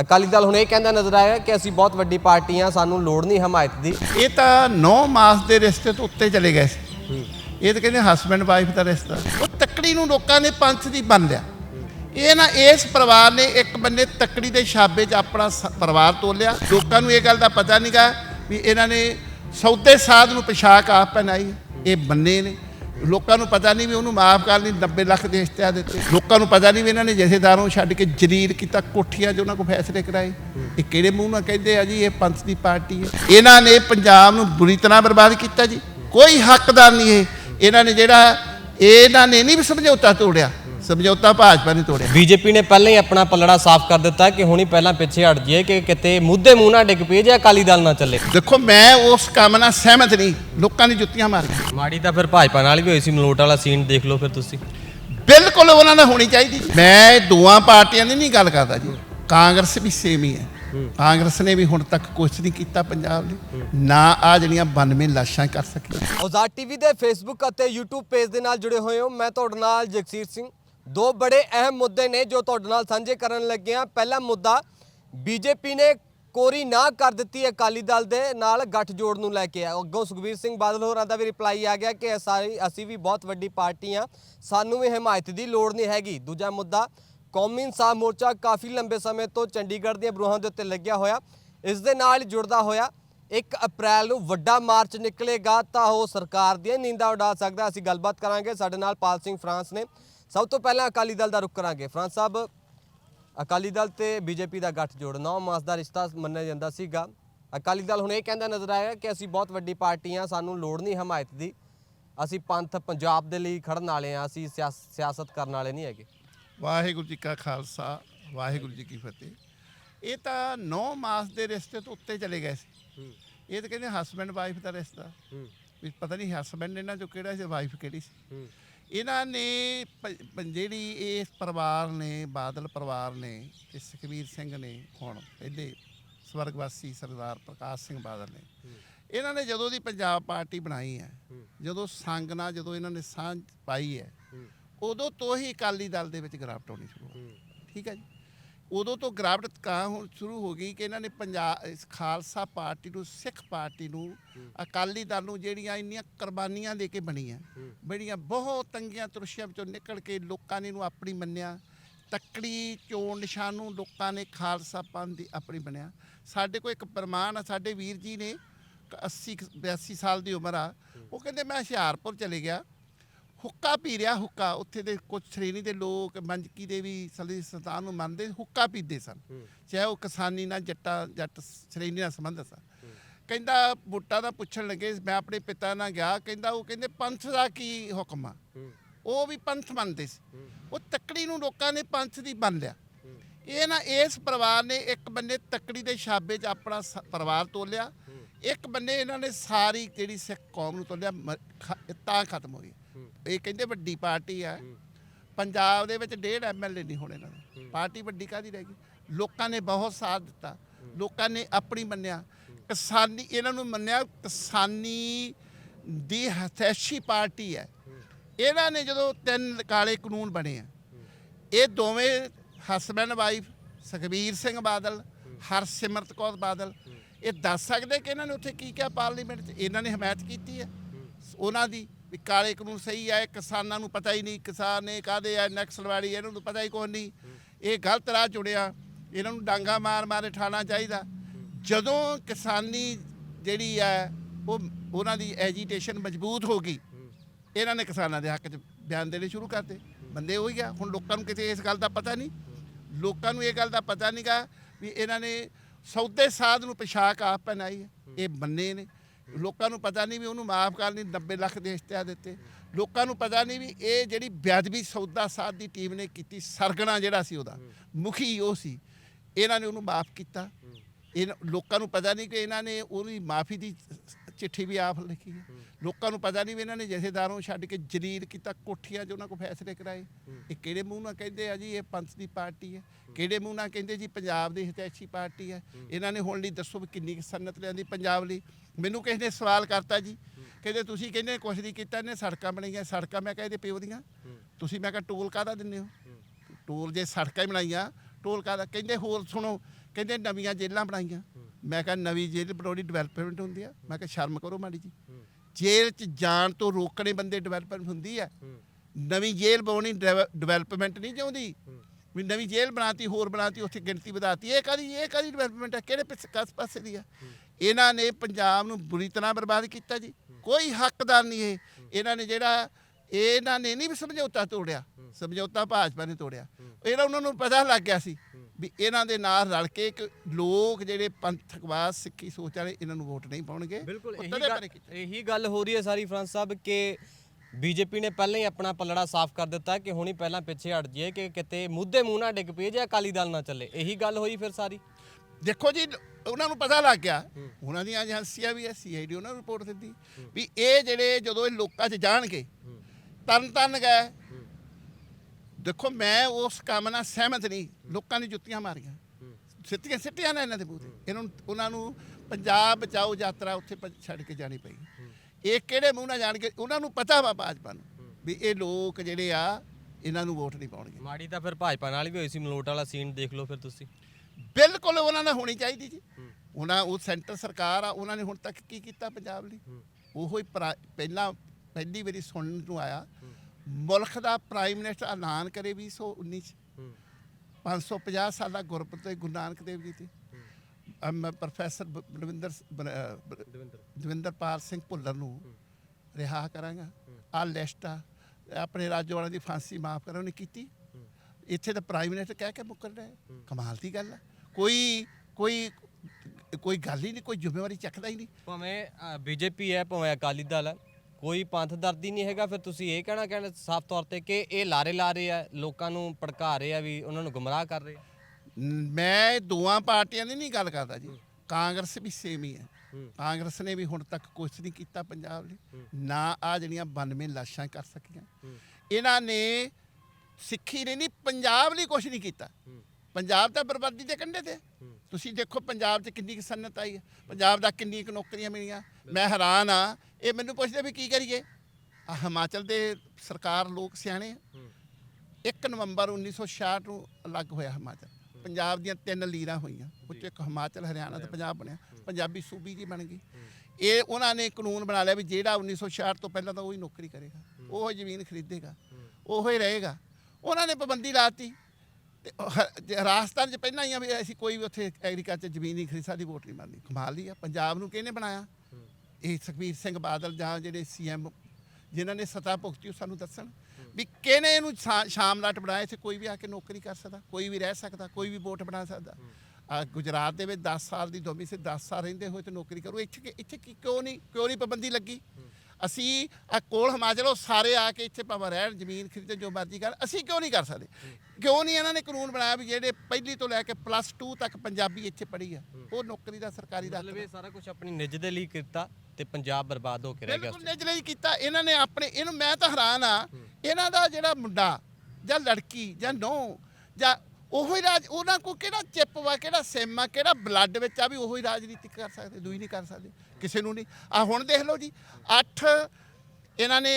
ਅਕਾਲੀ ਦਲ ਹੁਣ ਇਹ ਕਹਿੰਦਾ ਨਜ਼ਰ ਆਇਆ ਕਿ ਅਸੀਂ ਬਹੁਤ ਵੱਡੀ ਪਾਰਟੀ ਹਾਂ, ਸਾਨੂੰ ਲੋੜ ਨਹੀਂ ਹਮਾਇਤ ਦੀ। ਇਹ ਤਾਂ 9 ਮਾਸ ਦੇ ਰਿਸ਼ਤੇ ਤੋਂ ਉੱਤੇ ਚਲੇ ਗਏ ਸੀ। ਇਹ ਤਾਂ ਕਹਿੰਦੇ ਹਸਬੰਡ ਵਾਈਫ ਦਾ ਰਿਸ਼ਤਾ। ਉਹ ਤੱਕੜੀ ਨੂੰ ਲੋਕਾਂ ਨੇ ਪੰਥ ਦੀ ਬੰਨ ਲਿਆ। ਇਹ ਨਾ ਇਸ ਪਰਿਵਾਰ ਨੇ ਇੱਕ ਬੰਨੇ ਤੱਕੜੀ ਦੇ ਛਾਬੇ 'ਚ ਆਪਣਾ ਸ- ਪਰਿਵਾਰ ਤੋਲਿਆ। ਲੋਕਾਂ ਨੂੰ ਇਹ ਗੱਲ ਦਾ ਪਤਾ ਨਹੀਂਗਾ ਵੀ ਇਹਨਾਂ ਨੇ ਸੌਦੇ ਸਾਧ ਨੂੰ ਪਿਸ਼ਾਕ ਆਪ ਪਹਿਨਾਈ ਇਹ ਬੰਨੇ ਨੇ। ਲੋਕਾਂ ਨੂੰ ਪਤਾ ਨਹੀਂ ਵੀ ਉਹਨੂੰ ਮਾਫ ਕਰ ਲਈ 90 ਲੱਖ ਦੇ ਇਸ਼ਤਿਹਾਰ ਦਿੱਤੇ। ਲੋਕਾਂ ਨੂੰ ਪਤਾ ਨਹੀਂ ਵੀ ਇਹਨਾਂ ਨੇ ਜਥੇਦਾਰਾਂ ਨੂੰ ਛੱਡ ਕੇ ਜਰੀਰ ਕੀਤਾ, ਕੋਠੀਆਂ 'ਚ ਉਹਨਾਂ ਕੋਲ ਫੈਸਲੇ ਕਰਾਏ। ਇਹ ਕਿਹੜੇ ਮੂੰਹ ਨਾਲ ਕਹਿੰਦੇ ਆ ਜੀ, ਇਹ ਪੰਥ ਦੀ ਪਾਰਟੀ ਹੈ। ਇਹਨਾਂ ਨੇ ਪੰਜਾਬ ਨੂੰ ਬੁਰੀ ਤਰ੍ਹਾਂ ਬਰਬਾਦ ਕੀਤਾ ਜੀ। ਕੋਈ ਹੱਕਦਾਰ ਨਹੀਂ ਇਹ। ਇਹਨਾਂ ਨੇ ਜਿਹੜਾ ਇਹਨਾਂ ਨੇ ਨਹੀਂ ਵੀ ਸਮਝੌਤਾ ਤੋੜਿਆ। ਸਮਝੌਤਾ ਭਾਜਪਾ ਨੇ ਤੋੜਿਆ। ਬੀਜੇਪੀ ਨੇ ਪਹਿਲਾਂ ਹੀ ਆਪਣਾ ਪੱਲੜਾ ਸਾਫ਼ ਕਰ ਦਿੱਤਾ ਕਿ ਹੁਣੀ ਪਹਿਲਾਂ ਪਿੱਛੇ ਹਟ ਜਾਈਏ ਕਿ ਕਿਤੇ ਮੁੱਦੇ ਮੂੰਹ ਨਾ ਡਿੱਗ ਪਏ ਜਾਂ ਅਕਾਲੀ ਦਲ ਨਾ ਚੱਲੇ। ਦੇਖੋ ਮੈਂ ਉਸ ਕੰਮ ਨਾਲ ਸਹਿਮਤ ਨਹੀਂ। ਲੋਕਾਂ ਨੇ ਜੁੱਤੀਆਂ ਮਾਰੀਆਂ ਮਾੜੀ ਤਾਂ ਫਿਰ ਭਾਜਪਾ ਨਾਲ ਵੀ ਹੋਈ ਸੀ ਮਲੋਟ ਵਾਲਾ ਸੀਨ ਦੇਖ ਲਓ ਫਿਰ ਤੁਸੀਂ। ਬਿਲਕੁਲ ਉਹਨਾਂ ਨਾਲ ਹੋਣੀ ਚਾਹੀਦੀ। ਮੈਂ ਦੋਆਂ ਪਾਰਟੀਆਂ ਦੀ ਨਹੀਂ ਗੱਲ ਕਰਦਾ ਜੀ। ਕਾਂਗਰਸ ਵੀ ਸੇਮ ਹੀ ਹੈ। ਕਾਂਗਰਸ ਨੇ ਵੀ ਹੁਣ ਤੱਕ ਕੁਝ ਨਹੀਂ ਕੀਤਾ ਪੰਜਾਬ ਲਈ। ਨਾ ਆ ਜਿਹੜੀਆਂ 92 ਲਾਸ਼ਾਂ ਕਰ ਸਕੀ ਔਜ਼ਾਰ ਟੀਵੀ ਦੇ ਫੇਸਬੁੱਕ ਅਤੇ YouTube ਪੇਜ ਦੇ ਨਾਲ ਜੁੜੇ ਹੋਏ ਹੋ। ਮੈਂ ਤੁਹਾਡੇ ਨਾਲ ਜਗਸੀਰ ਸਿੰਘ। ਦੋ ਬੜੇ ਅਹਿਮ ਮੁੱਦੇ ਨੇ ਜੋ ਤੁਹਾਡੇ ਨਾਲ ਸਾਂਝੇ ਕਰਨ ਲੱਗੇ ਹਾਂ। ਪਹਿਲਾ ਮੁੱਦਾ, ਬੀਜੇਪੀ ਨੇ ਕੋਰੀ ਨਾ ਕਰ ਦਿੱਤੀ ਅਕਾਲੀ ਦਲ ਦੇ ਨਾਲ ਗੱਠਜੋੜ ਨੂੰ ਲੈ ਕੇ। ਆ ਅੱਗੋਂ ਸੁਖਬੀਰ ਸਿੰਘ ਬਾਦਲ ਹੋਰਾਂ ਦਾ ਵੀ ਰਿਪਲਾਈ ਆ ਗਿਆ ਕਿ ਸਾਰੀ ਅਸੀਂ ਵੀ ਬਹੁਤ ਵੱਡੀ ਪਾਰਟੀ ਆ ਸਾਨੂੰ ਵੀ ਹਮਾਇਤ ਦੀ ਲੋੜ ਨਹੀਂ ਹੈਗੀ। ਦੂਜਾ ਮੁੱਦਾ, ਕੌਮੀ ਇਨਸਾਫ ਮੋਰਚਾ ਕਾਫੀ ਲੰਬੇ ਸਮੇਂ ਤੋਂ ਚੰਡੀਗੜ੍ਹ ਦੀਆਂ ਬਰੂਹਾਂ ਦੇ ਉੱਤੇ ਲੱਗਿਆ ਹੋਇਆ। ਇਸ ਦੇ ਨਾਲ ਹੀ ਜੁੜਦਾ ਹੋਇਆ। 1 ਅਪ੍ਰੈਲ ਨੂੰ ਵੱਡਾ ਮਾਰਚ ਨਿਕਲੇਗਾ ਤਾਂ ਉਹ ਸਰਕਾਰ ਦੀਆਂ ਨੀਂਦਾਂ ਉਡਾ ਸਕਦਾ। ਅਸੀਂ ਗੱਲਬਾਤ ਕਰਾਂਗੇ। ਸਾਡੇ ਨਾਲ ਪਾਲ ਸਿੰਘ ਫਰਾਂਸ ਨੇ। ਸਭ ਤੋਂ ਪਹਿਲਾਂ ਅਕਾਲੀ ਦਲ ਦਾ ਰੁਖ ਕਰਾਂਗੇ। ਫਰਾਂਸ ਸਾਹਿਬ ਅਕਾਲੀ ਦਲ ਤੇ ਬੀਜੇਪੀ ਦਾ ਗੱਠ ਜੋੜ। 9 ਮਾਸ ਦਾ ਰਿਸ਼ਤਾ ਮੰਨਿਆ ਜਾਂਦਾ ਸੀਗਾ। ਅਕਾਲੀ ਦਲ ਹੁਣ ਇਹ ਕਹਿੰਦਾ ਨਜ਼ਰ ਆਇਆ ਕਿ ਅਸੀਂ ਬਹੁਤ ਵੱਡੀ ਪਾਰਟੀ ਹਾਂ ਸਾਨੂੰ ਲੋੜ ਨਹੀਂ ਹਮਾਇਤ ਦੀ। ਅਸੀਂ ਪੰਥ ਪੰਜਾਬ ਦੇ ਲਈ ਖੜਨ ਵਾਲੇ ਹਾਂ ਅਸੀਂ ਸਿਆਸ- ਸਿਆਸਤ ਕਰਨ ਵਾਲੇ ਨਹੀਂ ਹੈਗੇ। ਵਾਹਿਗੁਰੂ ਜੀ ਕਾ ਖਾਲਸਾ ਵਾਹਿਗੁਰੂ ਜੀ ਕੀ ਫਤਿਹ। ਇਹ ਤਾਂ 9 ਮਾਸ ਦੇ ਰਿਸ਼ਤੇ ਤੋਂ ਉੱਤੇ ਚਲੇ ਗਏ ਸੀ। ਇਹ ਤਾਂ ਕਹਿੰਦੇ ਹਸਬੰਡ ਵਾਈਫ ਦਾ ਰਿਸ਼ਤਾ। ਵੀ ਪਤਾ ਨਹੀਂ ਹਸਬੰਡ ਇਹਨਾਂ ਚੋਂ ਕਿਹੜਾ ਸੀ ਵਾਈਫ ਕਿਹੜੀ ਸੀ। ਇਹਨਾਂ ਨੇ ਜਿਹੜੀ ਇਸ ਪਰਿਵਾਰ ਨੇ ਬਾਦਲ ਪਰਿਵਾਰ ਨੇ ਤੇ ਸੁਖਬੀਰ ਸਿੰਘ ਨੇ ਹੁਣ ਪਹਿਲੇ ਸਵਰਗਵਾਸੀ ਸਰਦਾਰ ਪ੍ਰਕਾਸ਼ ਸਿੰਘ ਬਾਦਲ ਨੇ। ਇਹਨਾਂ ਨੇ ਜਦੋਂ ਦੀ ਪੰਜਾਬ ਪਾਰਟੀ ਬਣਾਈ ਹੈ ਜਦੋਂ ਸੰਗ ਨਾਲ ਜਦੋਂ ਇਹਨਾਂ ਨੇ ਸਾਂਝ ਪਾਈ ਹੈ ਉਦੋਂ ਤੋਂ ਹੀ ਅਕਾਲੀ ਦਲ ਦੇ ਵਿੱਚ ਗਰਾਵਟ ਆਉਣੀ ਸ਼ੁਰੂ ਹੋ। ਗਈ। ਠੀਕ ਹੈ ਜੀ। ਉਦੋਂ ਤੋਂ ਗਰਾਵਟ ਕਾਂ ਹੁਣ ਸ਼ੁਰੂ ਹੋ ਗਈ ਕਿ ਇਹਨਾਂ ਨੇ ਪੰਜਾਬ ਇਸ ਖਾਲਸਾ ਪਾਰਟੀ ਨੂੰ ਸਿੱਖ ਪਾਰਟੀ ਨੂੰ ਅਕਾਲੀ ਦਲ ਨੂੰ ਜਿਹੜੀਆਂ ਇੰਨੀਆਂ ਕੁਰਬਾਨੀਆਂ ਦੇ ਕੇ ਬਣੀਆਂ ਬੜੀਆਂ ਬਹੁਤ ਤੰਗੀਆਂ ਤੁਰਸ਼ੀਆਂ ਵਿੱਚੋਂ ਨਿਕਲ ਕੇ ਲੋਕਾਂ ਨੇ ਇਹਨੂੰ ਆਪਣੀ ਮੰਨਿਆ ਤੱਕੜੀ ਚੋਣ ਨਿਸ਼ਾਨ ਨੂੰ ਲੋਕਾਂ ਨੇ ਖਾਲਸਾ ਪੰਥ ਦੀ ਆਪਣੀ ਬਣਿਆ। ਸਾਡੇ ਕੋਲ ਇੱਕ ਪ੍ਰਮਾਣ ਆ ਸਾਡੇ ਵੀਰ ਜੀ ਨੇ 80 82 ਸਾਲ ਦੀ ਉਮਰ ਆ ਉਹ ਕਹਿੰਦੇ ਮੈਂ ਹੁਸ਼ਿਆਰਪੁਰ ਚਲੇ ਗਿਆ ਹੁੱਕਾ ਪੀ ਰਿਹਾ ਹੁੱਕਾ। ਉੱਥੇ ਦੇ ਕੁਝ ਸ਼੍ਰੇਣੀ ਦੇ ਲੋਕ ਮੰਜਕੀ ਦੇ ਵੀ ਸਲੀ ਸੰਤਾਨ ਨੂੰ ਮੰਨਦੇ ਹੁੱਕਾ ਪੀਂਦੇ ਸਨ। ਚਾਹੇ ਉਹ ਕਿਸਾਨੀ ਨਾਲ ਜੱਟਾ ਜੱਟ ਸ਼੍ਰੇਣੀ ਨਾਲ ਸੰਬੰਧ ਸਨ। ਕਹਿੰਦਾ ਬੁੱਟਾ ਦਾ ਪੁੱਛਣ ਲੱਗੇ ਮੈਂ ਆਪਣੇ ਪਿਤਾ ਨਾਲ ਗਿਆ। ਕਹਿੰਦਾ ਉਹ ਕਹਿੰਦੇ ਪੰਥ ਦਾ ਕੀ ਹੁਕਮ ਆ? ਉਹ ਵੀ ਪੰਥ ਮੰਨਦੇ ਸੀ। ਉਹ ਤੱਕੜੀ ਨੂੰ ਲੋਕਾਂ ਨੇ ਪੰਥ ਦੀ ਬਣ ਲਿਆ। ਇਹ ਨਾ ਇਸ ਪਰਿਵਾਰ ਨੇ ਇੱਕ ਬੰਨੇ ਤੱਕੜੀ ਦੇ ਛਾਬੇ 'ਚ ਆਪਣਾ ਪਰਿਵਾਰ ਤੋਲਿਆ। ਇੱਕ ਬੰਨੇ ਇਹਨਾਂ ਨੇ ਸਾਰੀ ਜਿਹੜੀ ਸਿੱਖ ਕੌਮ ਨੂੰ ਤੋਲਿਆ ਤਾਂ ਖਤਮ ਹੋਈ ਇਹ ਕਹਿੰਦੇ ਵੱਡੀ ਪਾਰਟੀ ਆ। ਪੰਜਾਬ ਦੇ ਵਿੱਚ ਡੇਢ ਐਮਐਲਏ ਨਹੀਂ ਹੋਣੇ ਇਹਨਾਂ ਦੇ। ਪਾਰਟੀ ਵੱਡੀ ਕਾਦੀ ਰਹਿ ਗਈ? ਲੋਕਾਂ ਨੇ ਬਹੁਤ ਸਾਥ ਦਿੱਤਾ। ਲੋਕਾਂ ਨੇ ਆਪਣੀ ਮੰਨਿਆ। ਕਿਸਾਨੀ ਇਹਨਾਂ ਨੂੰ ਮੰਨਿਆ ਕਿਸਾਨੀ ਦੀ ਹਥੈਸ਼ੀ ਪਾਰਟੀ ਹੈ। ਇਹਨਾਂ ਨੇ ਜਦੋਂ ਤਿੰਨ ਕਾਲੇ ਕਾਨੂੰਨ ਬਣੇ ਆ ਇਹ ਦੋਵੇਂ ਹਸਬੈਂਡ ਵਾਈਫ ਸੁਖਬੀਰ ਸਿੰਘ ਬਾਦਲ ਹਰਸਿਮਰਤ ਕੌਰ ਬਾਦਲ ਇਹ ਦੱਸ ਸਕਦੇ ਕਿ ਇਹਨਾਂ ਨੇ ਉੱਥੇ ਕੀ ਕਿਹਾ ਪਾਰਲੀਮੈਂਟ 'ਚ? ਇਹਨਾਂ ਨੇ ਹਮਾਇਤ ਕੀਤੀ ਹੈ। ਉਹਨਾਂ ਦੀ ਵੀ ਕਾਲੇ ਕਾਨੂੰਨ ਸਹੀ ਹੈ ਕਿਸਾਨਾਂ ਨੂੰ ਪਤਾ ਹੀ ਨਹੀਂ, ਕਿਸਾਨ ਨੇ ਕਾਦੇ ਆ ਨਕਸਲਵਾੜੀ ਇਹਨਾਂ ਨੂੰ ਪਤਾ ਹੀ ਕੋਈ ਨਹੀਂ। ਇਹ ਗਲਤ ਰਾਹ ਚੁਣਿਆ, ਇਹਨਾਂ ਨੂੰ ਡਾਂਗਾ ਮਾਰ ਮਾਰੇ ਠਾਣਾ ਚਾਹੀਦਾ। ਜਦੋਂ ਕਿਸਾਨੀ ਜਿਹੜੀ ਆ, ਉਹ, ਉਹਨਾਂ ਦੀ ਐਜੀਟੇਸ਼ਨ ਮਜ਼ਬੂਤ ਹੋ ਗਈ, ਇਹਨਾਂ ਨੇ ਕਿਸਾਨਾਂ ਦੇ ਹੱਕ 'ਚ ਬਿਆਨ ਦੇਣੇ ਸ਼ੁਰੂ ਕਰਤੇ। ਬੰਦੇ ਉਹੀ ਆ, ਹੁਣ ਲੋਕਾਂ ਨੂੰ ਕਿਤੇ ਇਸ ਗੱਲ ਦਾ ਪਤਾ ਨਹੀਂ। ਲੋਕਾਂ ਨੂੰ ਇਹ ਗੱਲ ਦਾ ਪਤਾ ਨਹੀਂਗਾ ਵੀ ਇਹਨਾਂ ਨੇ ਸੌਦੇ ਸਾਧ ਨੂੰ ਪਿਸ਼ਾਕ ਆਪ ਪਹਿਨਾਈ ਹੈ। ਇਹ ਬੰਨੇ ਨੇ। ਲੋਕਾਂ ਨੂੰ ਪਤਾ ਨਹੀਂ ਵੀ ਉਹਨੂੰ ਮਾਫ ਕਰਨ ਲਈ 90 ਲੱਖ ਦੇ ਇਸ਼ਤਿਹਾਰ ਦਿੱਤੇ। ਲੋਕਾਂ ਨੂੰ ਪਤਾ ਨਹੀਂ ਵੀ ਇਹ ਜਿਹੜੀ ਬੇਅਦਬੀ ਸੌਦਾ ਸਾਧ ਦੀ ਟੀਮ ਨੇ ਕੀਤੀ ਸਰਗਣਾ ਜਿਹੜਾ ਸੀ ਉਹਦਾ ਮੁਖੀ ਉਹ ਸੀ। ਇਹਨਾਂ ਨੇ ਉਹਨੂੰ ਮਾਫ ਕੀਤਾ। ਇਹ ਲੋਕਾਂ ਨੂੰ ਪਤਾ ਨਹੀਂ ਕਿ ਇਹਨਾਂ ਨੇ ਉਹਦੀ ਮਾਫੀ ਦੀ ਚਿੱਠੀ ਵੀ ਆਪ ਲਿਖੀ ਹੈ। ਲੋਕਾਂ ਨੂੰ ਪਤਾ ਨਹੀਂ ਵੀ ਇਹਨਾਂ ਨੇ ਜਥੇਦਾਰਾਂ ਛੱਡ ਕੇ ਜਲੀਲ ਕੀਤਾ ਕੋਠੀਆਂ 'ਚ ਉਹਨਾਂ ਕੋਲ ਫੈਸਲੇ ਕਰਾਏ। ਇਹ ਕਿਹੜੇ ਮੂੰਹ ਨਾਲ ਕਹਿੰਦੇ ਆ ਜੀ? ਇਹ ਪੰਥ ਦੀ ਪਾਰਟੀ ਹੈ। ਕਿਹੜੇ ਮੂੰਹ ਨਾਲ ਕਹਿੰਦੇ ਜੀ? ਪੰਜਾਬ ਦੀ ਹਿਤੈਸ਼ੀ ਪਾਰਟੀ ਹੈ। ਇਹਨਾਂ ਨੇ ਹੁਣ ਲਈ ਦੱਸੋ ਵੀ ਕਿੰਨੀ ਕੁ ਸਨਤ ਲਿਆਂਦੀ ਪੰਜਾਬ ਲਈ। ਮੈਨੂੰ ਕਿਸੇ ਨੇ ਸਵਾਲ ਕਰਤਾ ਜੀ। ਕਹਿੰਦੇ ਤੁਸੀਂ ਕਹਿੰਦੇ ਕੁਛ ਨਹੀਂ ਕੀਤਾ ਇਹਨੇ ਸੜਕਾਂ ਬਣਾਈਆਂ ਸੜਕਾਂ ਮੈਂ ਕਹਿੰਦੇ ਪਿਓ ਦੀਆਂ। ਤੁਸੀਂ ਮੈਂ ਕਿਹਾ ਟੋਲ ਕਾਹਦਾ ਦਿੰਦੇ ਹੋ? ਟੋਲ ਜੇ ਸੜਕਾਂ ਹੀ ਬਣਾਈਆਂ ਟੋਲ ਕਾਹਦਾ? ਕਹਿੰਦੇ ਹੋਰ ਸੁਣੋ ਕਹਿੰਦੇ ਨਵੀਆਂ ਜੇਲ੍ਹਾਂ ਬਣਾਈਆਂ। ਮੈਂ ਕਿਹਾ ਨਵੀਂ ਜੇਲ੍ਹ ਬਣਾਉਣੀ ਡਿਵੈਲਪਮੈਂਟ ਹੁੰਦੀ ਆ। ਮੈਂ ਕਿਹਾ ਸ਼ਰਮ ਕਰੋ ਮਾੜੀ ਜੀ। ਜੇਲ੍ਹ 'ਚ ਜਾਣ ਤੋਂ ਰੋਕਣੇ ਬੰਦੇ ਡਿਵੈਲਪਮੈਂਟ ਹੁੰਦੀ ਆ। ਨਵੀਂ ਜੇਲ੍ਹ ਬਣਾਉਣੀ ਡਿਵੈਲਪਮੈਂਟ ਨਹੀਂ ਚਾਹੁੰਦੀ। ਵੀ ਨਵੀਂ ਜੇਲ੍ਹ ਬਣਾਤੀ ਹੋਰ ਬਣਾਤੀ ਉੱਥੇ ਗਿਣਤੀ ਵਧਾਤੀ। ਇਹ ਕਾਦੀ ਇਹ ਕਾਦੀ ਡਿਵੈਲਪਮੈਂਟ ਹੈ ਕਿਹੜੇ ਪਿੱਛੇ ਕਸ ਪਾਸੇ ਦੀ ਆ? ਇਹਨਾਂ ਨੇ ਪੰਜਾਬ ਨੂੰ ਬੁਰੀ ਤਰ੍ਹਾਂ ਬਰਬਾਦ ਕੀਤਾ ਜੀ। ਕੋਈ ਹੱਕਦਾਰ ਨਹੀਂ ਇਹ। ਇਹਨਾਂ ਨੇ ਜਿਹੜਾ ਇਹਨਾਂ ਨੇ ਨਹੀਂ ਸਮਝੌਤਾ ਤੋੜਿਆ ਸਮਝੌਤਾ ਭਾਜਪਾ ਨੇ ਤੋੜਿਆ। ਇਹਨਾਂ ਉਹਨਾਂ ਨੂੰ ਪਤਾ ਲੱਗ ਗਿਆ ਸੀ ਵੀ ਇਹਨਾਂ ਦੇ ਨਾਲ ਰਲ ਕੇ ਇੱਕ ਲੋਕ ਜਿਹੜੇ ਪੰਥਕਵਾਦ ਸਿੱਖੀ ਸੋਚ ਵਾਲੇ ਇਹਨਾਂ ਨੂੰ ਵੋਟ ਨਹੀਂ ਪਾਉਣਗੇ। ਬਿਲਕੁਲ ਇਹੀ ਗੱਲ ਹੋ ਰਹੀ ਹੈ ਸਾਰੀ ਫਰਾਂਸ ਸਾਹਿਬ ਕਿ ਬੀਜੇਪੀ ਨੇ ਪਹਿਲਾਂ ਹੀ ਆਪਣਾ ਪੱਲੜਾ ਸਾਫ਼ ਕਰ ਦਿੱਤਾ ਕਿ ਹੁਣੀ ਪਹਿਲਾਂ ਪਿੱਛੇ ਹਟ ਜਾਈਏ ਕਿ ਕਿਤੇ ਮੁੱਦੇ ਮੂੰਹ ਨਾ ਡਿੱਗ ਪਏ ਜਾਂ ਅਕਾਲੀ ਦਲ ਨਾ ਚੱਲੇ। ਇਹੀ ਗੱਲ ਹੋਈ ਫਿਰ ਸਾਰੀ। ਦੇਖੋ ਜੀ ਉਹਨਾਂ ਨੂੰ ਪਤਾ ਲੱਗ ਗਿਆ। ਉਹਨਾਂ ਦੀਆਂ ਏਜੰਸੀਆਂ ਵੀ ਐ ਸੀਆਈਡੀ ਉਹਨਾਂ ਨੂੰ ਰਿਪੋਰਟ ਦਿੱਤੀ ਵੀ ਇਹ ਜਿਹੜੇ ਜਦੋਂ ਇਹ ਲੋਕਾਂ 'ਚ ਜਾਣਗੇ ਤਰਨ ਤਰਨ ਗਏ। ਦੇਖੋ ਮੈਂ ਉਸ ਕੰਮ ਨਾਲ ਸਹਿਮਤ ਨਹੀਂ। ਲੋਕਾਂ ਨੇ ਜੁੱਤੀਆਂ ਮਾਰੀਆਂ। ਸਿੱਟੀਆਂ ਸਿੱਟੀਆਂ ਨੇ ਇਹਨਾਂ ਦੇ ਮੂੰਹ ਤੇ। ਇਹਨਾਂ ਨੂੰ ਉਹਨਾਂ ਨੂੰ ਪੰਜਾਬ ਬਚਾਓ ਯਾਤਰਾ ਉੱਥੇ ਛੱਡ ਕੇ ਜਾਣੀ ਪਈ। ਇਹ ਕਿਹੜੇ ਮੂੰਹ ਨਾਲ ਜਾਣ ਕੇ ਉਹਨਾਂ ਨੂੰ ਪਤਾ ਵਾ ਭਾਜਪਾ ਨੂੰ ਵੀ ਇਹ ਲੋਕ ਜਿਹੜੇ ਆ ਇਹਨਾਂ ਨੂੰ ਵੋਟ ਨਹੀਂ ਪਾਉਣਗੇ। ਮਾੜੀ ਤਾਂ ਫਿਰ ਭਾਜਪਾ ਨਾਲ ਵੀ ਹੋਈ ਸੀ ਮਲੋਟ ਵਾਲਾ ਸੀਨ ਦੇਖ ਲਓ ਫਿਰ ਤੁਸੀਂ। ਬਿਲਕੁਲ ਉਹਨਾਂ ਨਾਲ ਹੋਣੀ ਚਾਹੀਦੀ ਜੀ। ਉਹਨਾਂ ਉਹ ਸੈਂਟਰ ਸਰਕਾਰ ਆ ਉਹਨਾਂ ਨੇ ਹੁਣ ਤੱਕ ਕੀ ਕੀਤਾ ਪੰਜਾਬ ਲਈ? ਉਹੋ ਹੀ ਪਹਿਲਾਂ ਪਹਿਲੀ ਵਾਰੀ ਸੁਣਨ ਨੂੰ ਆਇਆ। ਮੁਲਕ ਦਾ ਪ੍ਰਾਈਮ ਮਿਨਿਸਟਰ ਐਲਾਨ ਕਰੇ 2019 ਚ। 550 ਸਾਲਾ ਗੁਰਪੁਰਬ ਤੇ ਗੁਰੂ ਨਾਨਕ ਦੇਵ ਜੀ ਮੈਂ ਪ੍ਰੋਫੈਸਰ ਬਲਵਿੰਦਰ ਦਵਿੰਦਰਪਾਲ ਸਿੰਘ ਭੁੱਲਰ ਨੂੰ ਰਿਹਾ ਕਰਾਂਗਾ। ਆ ਲਿਸਟ ਆ। ਆਪਣੇ ਰਾਜਵਾਲਾ ਦੀ ਫਾਂਸੀ ਮਾਫ ਕਰਨ ਉਹਨੇ ਕੀਤੀ। ਇੱਥੇ ਤਾਂ ਪ੍ਰਾਈਮ ਮਿਨਿਸਟਰ ਕਹਿ ਕੇ ਮੁੱਕਰ ਰਿਹਾ। ਕਮਾਲ ਦੀ ਗੱਲ ਆ। ਕੋਈ ਕੋਈ ਕੋਈ ਗੱਲ ਹੀ ਨਹੀਂ ਕੋਈ ਜ਼ਿੰਮੇਵਾਰੀ ਚੱਕਦਾ ਹੀ ਨਹੀਂ। ਭਾਵੇਂ ਬੀਜੇਪੀ ਹੈ ਭਾਵੇਂ ਅਕਾਲੀ ਦਲ ਹੈ। ਕੋਈ ਪੰਥ ਦਰਦੀ ਨਹੀਂ ਹੈਗਾ ਫਿਰ ਤੁਸੀਂ ਇਹ ਕਹਿਣਾ ਕਹਿਣਾ ਸਾਫ਼ ਤੌਰ ਤੇ ਕਿ ਇਹ ਲਾਰੇ ਲਾ ਰਹੇ ਆ ਲੋਕਾਂ ਨੂੰ ਭੜਕਾ ਰਹੇ ਆ ਵੀ ਉਹਨਾਂ ਨੂੰ ਗੁੰਮਰਾਹ ਕਰ ਰਹੇ ਆ। ਮੈਂ ਦੋਵਾਂ ਪਾਰਟੀਆਂ ਦੀ ਨਹੀਂ ਗੱਲ ਕਰਦਾ ਜੀ। ਕਾਂਗਰਸ ਵੀ ਸੇਮ ਹੀ ਹੈ। ਕਾਂਗਰਸ ਨੇ ਵੀ ਹੁਣ ਤੱਕ ਕੁਝ ਨਹੀਂ ਕੀਤਾ ਪੰਜਾਬ ਲਈ। ਨਾ ਆ ਜਿਹੜੀਆਂ 92 ਲਾਸ਼ਾਂ ਕਰ ਸਕੀਆਂ। ਇਹਨਾਂ ਨੇ ਸਿੱਖੀ ਨੇ ਨਹੀਂ ਪੰਜਾਬ ਲਈ ਕੁਝ ਨਹੀਂ ਕੀਤਾ। ਪੰਜਾਬ ਤਾਂ ਬਰਬਾਦੀ ਦੇ ਕੰਢੇ ਤੇ ਤੁਸੀਂ ਦੇਖੋ ਪੰਜਾਬ 'ਚ ਕਿੰਨੀ ਕੁ ਸਨਤ ਆਈ ਹੈ ਪੰਜਾਬ ਦਾ ਕਿੰਨੀ ਕੁ ਨੌਕਰੀਆਂ ਮਿਲੀਆਂ। ਮੈਂ ਹੈਰਾਨ ਆ ਇਹ ਮੈਨੂੰ ਪੁੱਛਦੇ ਵੀ ਕੀ ਕਰੀਏ? ਆ ਹਿਮਾਚਲ ਦੇ ਸਰਕਾਰ ਲੋਕ ਸਿਆਣੇ ਆ। 1 ਨਵੰਬਰ 1966 ਨੂੰ ਅਲੱਗ ਹੋਇਆ ਹਿਮਾਚਲ। ਪੰਜਾਬ ਦੀਆਂ ਤਿੰਨ ਲੀਰਾਂ ਹੋਈਆਂ ਉਹ 'ਚ ਇੱਕ ਹਿਮਾਚਲ ਹਰਿਆਣਾ ਤੇ ਪੰਜਾਬ ਬਣਿਆ। ਪੰਜਾਬੀ ਸੂਬੀ ਜੀ ਬਣ ਗਈ। ਇਹ ਉਹਨਾਂ ਨੇ ਕਾਨੂੰਨ ਬਣਾ ਲਿਆ ਵੀ ਜਿਹੜਾ 1966 ਤੋਂ ਪਹਿਲਾਂ ਤਾਂ ਉਹੀ ਨੌਕਰੀ ਕਰੇਗਾ। ਉਹ ਜ਼ਮੀਨ ਖਰੀਦੇਗਾ। ਉਹ ਹੀ ਰਹੇਗਾ। ਉਹਨਾਂ ਨੇ ਪਾਬੰਦੀ ਲਾਤੀ। ਰਾਜਸਥਾਨ 'ਚ ਪਹਿਲਾਂ ਹੀ ਆ ਵੀ ਅਸੀਂ ਕੋਈ ਵੀ ਉੱਥੇ ਐਗਰੀਕਲਚਰ ਜ਼ਮੀਨ ਨਹੀਂ ਖਰੀਦ ਸਕਦੀ ਵੋਟ ਨਹੀਂ ਮੰਨਦੀ ਕਮਾਲ ਹੀ ਆ ਪੰਜਾਬ ਨੂੰ ਕਿਹਨੇ ਬਣਾਇਆ? ਇਹ ਸੁਖਬੀਰ ਸਿੰਘ ਬਾਦਲ ਜਾਂ ਜਿਹੜੇ ਸੀਐਮ ਜਿਨ੍ਹਾਂ ਨੇ ਸਤਾ ਭੁਗਤੀ ਉਹ ਸਾਨੂੰ ਦੱਸਣ ਵੀ ਕਿਹਨੇ ਇਹਨੂੰ ਸ਼ਾਮ ਲਾਟ ਬਣਾਇਆ? ਇੱਥੇ ਕੋਈ ਵੀ ਆ ਕੇ ਨੌਕਰੀ ਕਰ ਸਕਦਾ ਕੋਈ ਵੀ ਰਹਿ ਸਕਦਾ ਕੋਈ ਵੀ ਵੋਟ ਬਣਾ ਸਕਦਾ। ਆ ਗੁਜਰਾਤ ਦੇ ਵਿੱਚ 10 ਸਾਲ ਦੀ ਦੋਮੀ ਸੇ 10 ਸਾਲ ਰਹਿੰਦੇ ਹੋਏ ਤੇ ਨੌਕਰੀ ਕਰੂ। ਇੱਥੇ ਕਿ- ਇੱਥੇ ਕਿਉਂ ਨਹੀਂ ਕਿਉਂ ਨਹੀਂ ਪਾਬੰਦੀ ਲੱਗੀ? ਅਸੀਂ ਆ ਕੋਲ ਹਿਮਾਚਲ ਉਹ ਸਾਰੇ ਆ ਕੇ ਇੱਥੇ ਭਾਵੇਂ ਰਹਿਣ ਜ਼ਮੀਨ ਖਰੀਦਣ ਜੋ ਮਰਜ਼ੀ ਕਰਨ ਅਸੀਂ ਕਿਉਂ ਨਹੀਂ ਕਰ ਸਕਦੇ? ਕਿਉਂ ਨਹੀਂ ਇਹਨਾਂ ਨੇ ਕਾਨੂੰਨ ਬਣਾਇਆ ਵੀ ਜਿਹੜੇ ਪਹਿਲੀ ਤੋਂ ਲੈ ਕੇ ਪਲੱਸ 2 ਤੱਕ ਪੰਜਾਬੀ ਇੱਥੇ ਪੜ੍ਹੀ ਆ? ਉਹ ਨੌਕਰੀ ਦਾ ਸਰਕਾਰੀ ਦਾ ਮਤਲਬ ਇਹ ਸਾਰਾ ਕੁਝ ਆਪਣੀ ਨਿੱਜ ਦੇ ਲਈ ਕੀਤਾ ਤੇ ਪੰਜਾਬ ਬਰਬਾਦ ਹੋ ਕੇ ਰਹਿ ਗਿਆ ਬਿਲਕੁਲ ਨਿਜਲੇ ਹੀ ਕੀਤਾ। ਇਹਨਾਂ ਨੇ ਆਪਣੇ ਇਹਨੂੰ ਮੈਂ ਤਾਂ ਹੈਰਾਨ ਆ ਇਹਨਾਂ ਦਾ ਜਿਹੜਾ ਮੁੰਡਾ ਜਾਂ ਲੜਕੀ ਜਾਂ ਨੋ ਜਾਂ ਉਹੀ ਰਾਜ, ਉਹਨਾਂ ਕੋ ਕਿਹੜਾ ਚਿੱਪ ਵਾ, ਕਿਹੜਾ ਸਿਮ ਆ, ਕਿਹੜਾ ਬਲੱਡ ਵਿੱਚ ਆ ਵੀ ਉਹੀ ਰਾਜਨੀਤੀ ਕਰ ਸਕਦੇ, ਦੂਈ ਨਹੀਂ ਕਰ ਸਕਦੇ, ਕਿਸੇ ਨੂੰ ਨਹੀਂ। ਆ ਹੁਣ ਦੇਖ ਲਓ ਜੀ 8 ਇਹਨਾਂ ਨੇ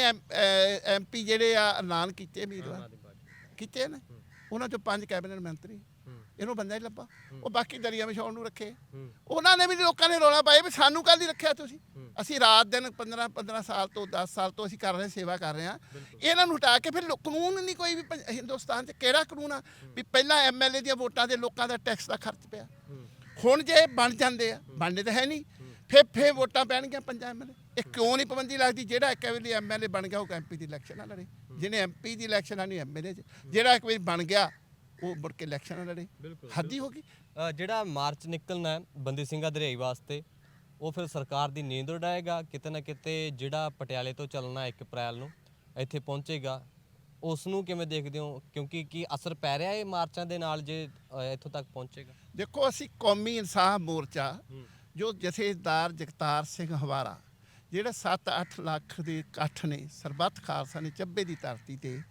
ਐਮਪੀ ਜਿਹੜੇ ਆ ਐਲਾਨ ਕੀਤੇ ਉਮੀਦਵਾਰ। ਕੀਤੇ ਨੇ? ਉਹਨਾਂ ਚੋਂ ਪੰਜ ਕੈਬਨਿਟ ਮੰਤਰੀ ਇਹਨੂੰ ਬੰਦਾ ਹੀ ਲੱਭਾ। ਉਹ ਬਾਕੀ ਦਰਿਆ ਵਿਛਾਉਣ ਨੂੰ ਰੱਖੇ। ਉਹਨਾਂ ਨੇ ਵੀ ਲੋਕਾਂ ਨੇ ਰੋਲਾ ਪਾਇਆ ਵੀ ਸਾਨੂੰ ਕੱਲ ਹੀ ਰੱਖਿਆ ਤੁਸੀਂ? ਅਸੀਂ ਰਾਤ ਦਿਨ 15 15 ਸਾਲ ਤੋਂ 10 ਸਾਲ ਤੋਂ ਅਸੀਂ ਕਰ ਰਹੇ ਸੇਵਾ ਕਰ ਰਹੇ ਹਾਂ। ਇਹਨਾਂ ਨੂੰ ਹਟਾ ਕੇ ਫਿਰ ਕਾਨੂੰਨ ਨਹੀਂ ਕੋਈ ਵੀ ਹਿੰਦੁਸਤਾਨ 'ਚ ਕਿਹੜਾ ਕਾਨੂੰਨ ਆ? ਵੀ ਪਹਿਲਾਂ ਐਮਐਲਏ ਦੀਆਂ ਵੋਟਾਂ ਦੇ ਲੋਕਾਂ ਦਾ ਟੈਕਸ ਦਾ ਖਰਚ ਪਿਆ। ਹੁਣ ਜੇ ਬਣ ਜਾਂਦੇ ਆ ਬਣਦੇ ਤਾਂ ਹੈ ਨਹੀਂ। ਫੇ ਫੇ ਵੋਟਾਂ ਪੈਣਗੀਆਂ ਪੰਜਾਂ ਐਮਐਲਏ ਇਹ ਕਿਉਂ ਨਹੀਂ ਪਾਬੰਦੀ ਲੱਗਦੀ? ਜਿਹੜਾ ਇੱਕ ਵਾਰੀ ਐਮਐਲਏ ਬਣ ਗਿਆ ਉਹ ਐਮਪੀ ਦੀ ਇਲੈਕਸ਼ਨ ਨਾ ਲੜੇ। ਜਿਹਨੇ ਐਮਪੀ ਦੀ ਇਲੈਕਸ਼ਨ ਆਣੀ ਐਮਐਲਏ 'ਚ। ਜਿਹੜਾ ਇੱਕ ਵਾਰੀ ਬਣ ਗਿਆ ਉਹ ਮੁੜ ਕੇ ਇਲੈਕਸ਼ਨ ਨਾ ਲੜੇ। ਹੱਦੀ ਹੋ ਗਈ। ਜਿਹੜਾ ਮਾਰਚ ਨਿਕਲਣਾ ਹੈ ਬੰਦੀ ਸਿੰਘਾ ਦਰਿਆਈ ਵਾਸਤੇ ਉਹ ਫਿਰ ਸਰਕਾਰ ਦੀ ਨੀਂਦ ਉਡਾਏਗਾ। ਕਿਤੇ ਨਾ ਕਿਤੇ ਜਿਹੜਾ ਪਟਿਆਲੇ ਤੋਂ ਚੱਲਣਾ 1 ਅਪ੍ਰੈਲ ਨੂੰ ਇੱਥੇ ਪਹੁੰਚੇਗਾ। ਉਸ ਨੂੰ ਕਿਵੇਂ ਦੇਖਦੇ ਹੋ? ਕਿਉਂਕਿ ਕੀ ਅਸਰ ਪੈ ਰਿਹਾ ਹੈ ਮਾਰਚਾਂ ਦੇ ਨਾਲ ਜੇ ਇੱਥੋਂ ਤੱਕ ਪਹੁੰਚੇਗਾ? ਦੇਖੋ ਅਸੀਂ ਕੌਮੀ ਇਨਸਾਫ ਮੋਰਚਾ ਜੋ ਜਥੇਦਾਰ ਜਗਤਾਰ ਸਿੰਘ ਹਵਾਰਾ ਜਿਹੜਾ 7-8 ਲੱਖ ਦੇ ਇਕੱਠ ਨੇ ਸਰਬੱਤ ਖਾਲਸਾ ਨੇ ਚੱਬੇ ਦੀ ਧਰਤੀ ਤੇ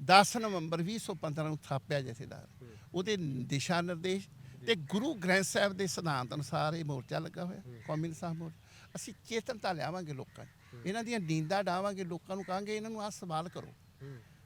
10 ਨਵੰਬਰ 2015 ਨੂੰ ਥਾਪਿਆ ਜਥੇਦਾਰ। ਉਹਦੇ ਦਿਸ਼ਾ ਨਿਰਦੇਸ਼ ਤੇ ਗੁਰੂ ਗ੍ਰੰਥ ਸਾਹਿਬ ਦੇ ਸਿਧਾਂਤ ਅਨੁਸਾਰ ਇਹ ਮੋਰਚਾ ਲੱਗਾ ਹੋਇਆ ਕੌਮੀ ਇਨਸਾਫ ਮੋਰਚਾ। ਅਸੀਂ ਚੇਤਨਤਾ ਲਿਆਵਾਂਗੇ ਲੋਕਾਂ ਇਹਨਾਂ ਦੀਆਂ ਨੀਂਦਾਂ ਡਾਵਾਂਗੇ ਲੋਕਾਂ ਨੂੰ ਕਹਾਂਗੇ ਇਹਨਾਂ ਨੂੰ ਆਹ ਸਵਾਲ ਕਰੋ।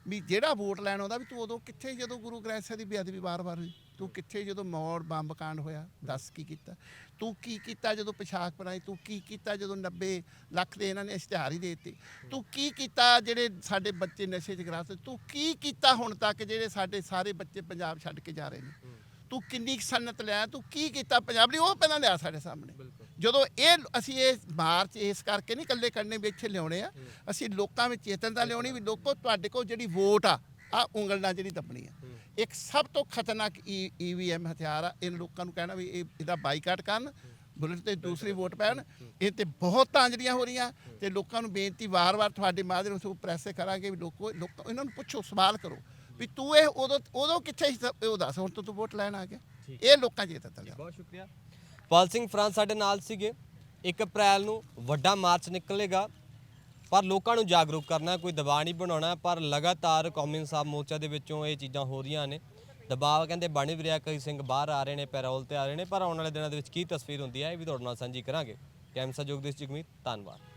ਵੀ ਜਿਹੜਾ ਵੋਟ ਲੈਣ ਆਉਂਦਾ ਵੀ ਤੂੰ ਉਦੋਂ ਕਿੱਥੇ ਜਦੋਂ ਗੁਰੂ ਗ੍ਰੰਥ ਸਾਹਿਬ ਦੀ ਬੇਅਦਬੀ ਵਾਰ-ਵਾਰ ਹੋਈ? ਤੂੰ ਕਿੱਥੇ ਜਦੋਂ ਮੌੜ ਬੰਬ ਕਾਂਡ ਹੋਇਆ? ਦੱਸ ਕੀ ਕੀਤਾ? ਤੂੰ ਕੀ ਕੀਤਾ ਜਦੋਂ ਪਿਸ਼ਾਕ ਬਣਾਈ? ਤੂੰ ਕੀ ਕੀਤਾ ਜਦੋਂ 90 ਲੱਖ ਦੇ ਇਹਨਾਂ ਨੇ ਇਸ਼ਤਿਹਾਰ ਹੀ ਦੇ ਦਿੱਤੇ? ਤੂੰ ਕੀ ਕੀਤਾ ਜਿਹੜੇ ਸਾਡੇ ਬੱਚੇ ਨਸ਼ੇ 'ਚ ਗ੍ਰਸਤ? ਤੂੰ ਕੀ ਕੀਤਾ ਹੁਣ ਤੱਕ ਜਿਹੜੇ ਸਾਡੇ ਸਾਰੇ ਬੱਚੇ ਪੰਜਾਬ ਛੱਡ ਕੇ ਜਾ ਰਹੇ ਨੇ? ਤੂੰ ਕਿੰਨੀ ਸਨਤ ਲਿਆ ਤੂੰ ਕੀ ਕੀਤਾ ਪੰਜਾਬ ਲਈ ਉਹ ਪਹਿਲਾਂ ਲਿਆ ਸਾਡੇ ਸਾਹਮਣੇ। ਜਦੋਂ ਇਹ ਅਸੀਂ ਇਹ ਮਾਰਚ ਇਸ ਕਰਕੇ ਨਹੀਂ ਇਕੱਲੇ ਕਰਨੇ ਵੀ ਇੱਥੇ ਲਿਆਉਣੇ ਆ ਅਸੀਂ ਲੋਕਾਂ ਵਿੱਚ ਚੇਤਨਤਾ ਲਿਆਉਣੀ ਵੀ ਲੋਕੋ ਤੁਹਾਡੇ ਕੋਲ ਜਿਹੜੀ ਵੋਟ ਆ ਆ ਉਂਗਲ ਨਾਲ ਜਿਹੜੀ ਦੱਬਣੀ ਆ। ਇੱਕ ਸਭ ਤੋਂ ਖਤਰਨਾਕ ਈਵੀਐਮ ਹਥਿਆਰ ਆ ਇਹ ਲੋਕਾਂ ਨੂੰ ਕਹਿਣਾ ਵੀ ਇਹ ਇਹਦਾ ਬਾਈਕਾਟ ਕਰਨ ਬੁਲਟ ਤੇ ਦੂਸਰੀ ਵੋਟ ਪੈਣ ਇਹ ਤੇ ਬਹੁਤ ਤਾਂਜੜੀਆਂ ਹੋ ਰਹੀਆਂ ਤੇ ਲੋਕਾਂ ਨੂੰ ਬੇਨਤੀ ਵਾਰ-ਵਾਰ ਤੁਹਾਡੇ ਮਾਧਿਅਮ ਤੋਂ ਪ੍ਰੈਸ ਕਰਾਂਗੇ ਵੀ ਲੋਕ ਇਹਨਾਂ ਨੂੰ ਪੁੱਛੋ ਸਵਾਲ ਕਰੋ। ਵੀ ਤੂੰ ਇਹ ਉਦੋਂ ਉਦੋਂ ਕਿੱਥੇ ਸੀ ਤਾਂ ਉਹ ਦੱਸ ਹੁਣ ਤੂੰ ਤੂੰ ਵੋਟ ਲੈਣ ਆ ਗਿਆ। ਇਹ ਲੋਕਾਂ ਚ ਲਿਆਓ। ਬਹੁਤ ਸ਼ੁਕਰੀਆ। ਪਾਲ ਸਿੰਘ ਫਰਾਂਸ ਸਾਡੇ ਨਾਲ ਸੀਗੇ। 1 ਅਪ੍ਰੈਲ ਨੂੰ ਵੱਡਾ ਮਾਰਚ ਨਿਕਲੇਗਾ ਪਰ ਲੋਕਾਂ ਨੂੰ ਜਾਗਰੂਕ ਕਰਨਾ ਕੋਈ ਦਬਾਅ ਨਹੀਂ ਬਣਾਉਣਾ ਪਰ ਲਗਾਤਾਰ ਕੌਮੀ ਇਨਸਾਫ ਮੋਰਚਾ ਦੇ ਵਿੱਚੋਂ ਇਹ ਚੀਜ਼ਾਂ ਹੋ ਰਹੀਆਂ ਨੇ। ਦਬਾਅ ਕਹਿੰਦੇ ਬਣ ਵੀ ਰਿਹਾ ਕਈ ਸਿੰਘ ਬਾਹਰ ਆ ਰਹੇ ਨੇ ਪੈਰੋਲ ਤੇ ਆ ਰਹੇ ਨੇ ਪਰ ਆਉਣ ਵਾਲੇ ਦਿਨਾਂ ਦੇ ਵਿੱਚ ਕੀ ਤਸਵੀਰ ਹੁੰਦੀ ਹੈ ਇਹ ਵੀ ਤੁਹਾਡੇ ਨਾਲ ਸਾਂਝੀ ਕਰਾਂਗੇ। ਕੈਮਸਾ ਜੋਗਦੇਸ਼ ਜਗਮੀਤ ਧੰਨਵਾਦ।